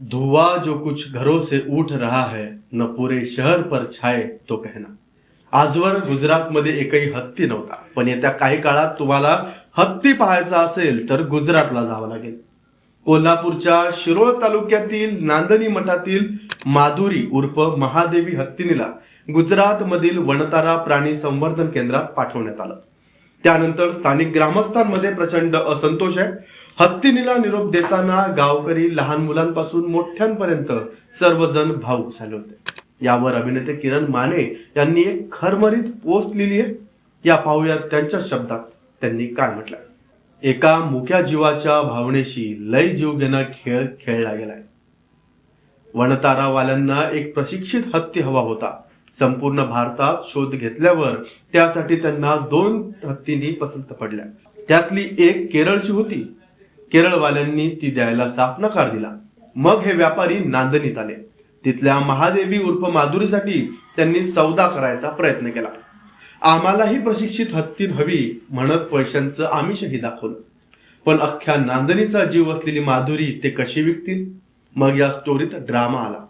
धुआ जो कुछ घरों से उठ रहा है न पुरे शहर पर छाये तो कहना। आजवर गुजरातमध्ये एकही हत्ती नव्हता पण येत्या काही काळात तुम्हाला हत्ती पाहायचा असेल तर गुजरातला जावं लागेल. कोल्हापूरच्या शिरोळ तालुक्यातील नांदणी मठातील माधुरी उर्फ महादेवी हत्तीनीला गुजरातमधील वनतारा प्राणी संवर्धन केंद्रात पाठवण्यात आलं. त्यानंतर स्थानिक ग्रामस्थांमध्ये प्रचंड असंतोष आहे. हत्तीनीला निरोप देताना गावकरी लहान मुलांपासून मोठ्यांपर्यंत सर्वजण भाऊक झाले होते. यावर अभिनेते किरण माने यांनी एक खरमरीत पोस्ट लिहिली आहे. या पाहूयात त्यांच्या शब्दात. त्यांनी काय म्हटलं? एका मुक्या जीवाच्या भावनेशी लय जीव घेणा खेळ खेळला गेलाय. वनतारावाल्यांना एक प्रशिक्षित हत्ती हवा होता. संपूर्ण भारतात शोध घेतल्यावर त्यासाठी त्यांना दोन हत्तींनी पसंत पडल्या. त्यातली एक केरळची होती. केरळवाल्यांनी ती द्यायला साफ नकार दिला. मग हे व्यापारी नांदणीत आले. तिथल्या महादेवी उर्फ माधुरीसाठी त्यांनी सौदा करायचा प्रयत्न केला. आम्हालाही प्रशिक्षित हत्ती हवी म्हणत पैशांचं आमिषही दाखवलं. पण अख्ख्या नांदणीचा जीव असलेली माधुरी ते कशी विकतील? मग या स्टोरीत ड्रामा आला.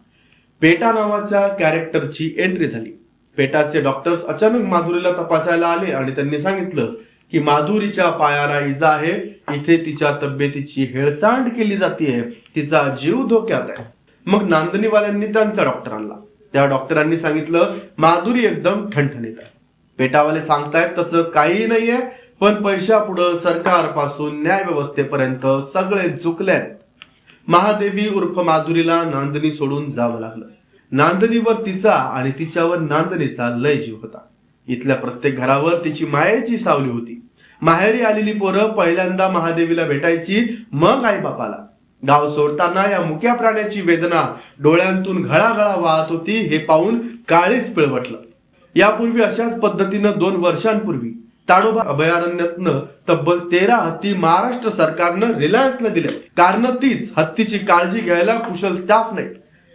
पेटा नावाच्या कॅरेक्टरची एंट्री झाली. पेटाचे डॉक्टर्स अचानक माधुरीला तपासायला आले आणि त्यांनी सांगितलं की माधुरीच्या पायाला इजा आहे. इथे तिच्या तब्येतीची हेळसांड केली जाते. तिचा जीव धोक्यात आहे. मग नांदणीवाल्यांनी त्यांचा डॉक्टर आणला. त्या डॉक्टरांनी सांगितलं माधुरी एकदम ठणठणीत आहे. पेटावाले सांगतायत तसं काहीही नाहीये पण पैशापुढं सरकारपासून न्याय व्यवस्थेपर्यंत सगळे झुकलेत महादेवी उर्फ माधुरीला नांदणी सोडून जावं लागलं. नांदणीवर तिचा आणि तिच्यावर नांदणीचा लय जीव होता. इथल्या प्रत्येक घरावर तिची मायेची सावली होती. माहेरी आलेली पोरं पहिल्यांदा महादेवीला भेटायची मग आई बापाला गाव सोडताना या मुक्या प्राण्याची वेदना डोळ्यांतून घळाघळा वाहत होती हे पाहून काळीच पिळवटलं. यापूर्वी अशाच पद्धतीनं दोन वर्षांपूर्वी ताडोबा अभयारण्यातनं तब्बल तेरा हत्ती महाराष्ट्र सरकारनं रिलायन्सला दिल्या कारण तीच हत्तीची काळजी घ्यायला कुशल स्टाफ नाही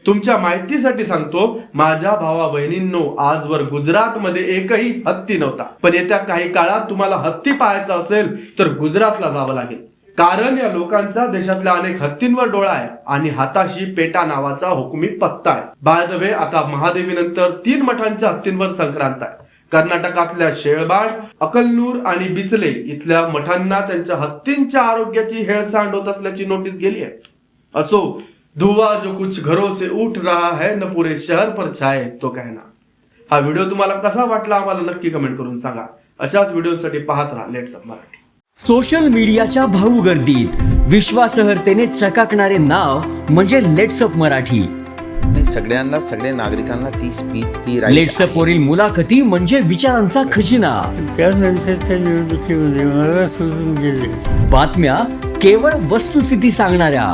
तुमच्या माहितीसाठी सांगतो माझ्या भावा बहिणींनो आजवर गुजरातमध्ये एकही हत्ती नव्हता. पण येत्या काही काळात तुम्हाला हत्ती पाहायचा असेल तर गुजरातला जावं लागेल. कारण या लोकांचा देशातल्या अनेक हत्तींवर डोळा आहे आणि हाताशी पेटा नावाचा हुकुमी पत्ता आहे. बाय द वे आता महादेवीनंतर तीन मठांच्या हत्तींवर संक्रांत आहे. कर्नाटकातल्या शेळबाड अकलनूर आणि बिचले इथल्या मठांना त्यांच्या हत्तींच्या आरोग्याची हेळसांड होत असल्याची नोटीस गेली आहे. असो धुआ जो कुछ घरों से उठ रहा है न पुरे शहर पर छाए तो कहना। हा व्हिडिओ तुम्हाला कसा वाटला आम्हाला नक्की कमेंट करून सांगा. अशाच व्हिडिओसाठी पाहत राहा लेट्स मराठी. सोशल मीडियाच्या भाऊ गर्दीत विश्वासार्हतेने चकाकणारे नाव म्हणजे लेट्सअप मराठी. नाही सगळ्यांना सगळ्या नागरिकांना ती स्पीच ती right लेट्सअप आहे. वरील मुलाखती म्हणजे विचारांचा खजिना. त्यानंतरच्या निवडणुकीमध्ये मला सोडून गेले. बातम्या केवळ वस्तुस्थिती सांगणाऱ्या.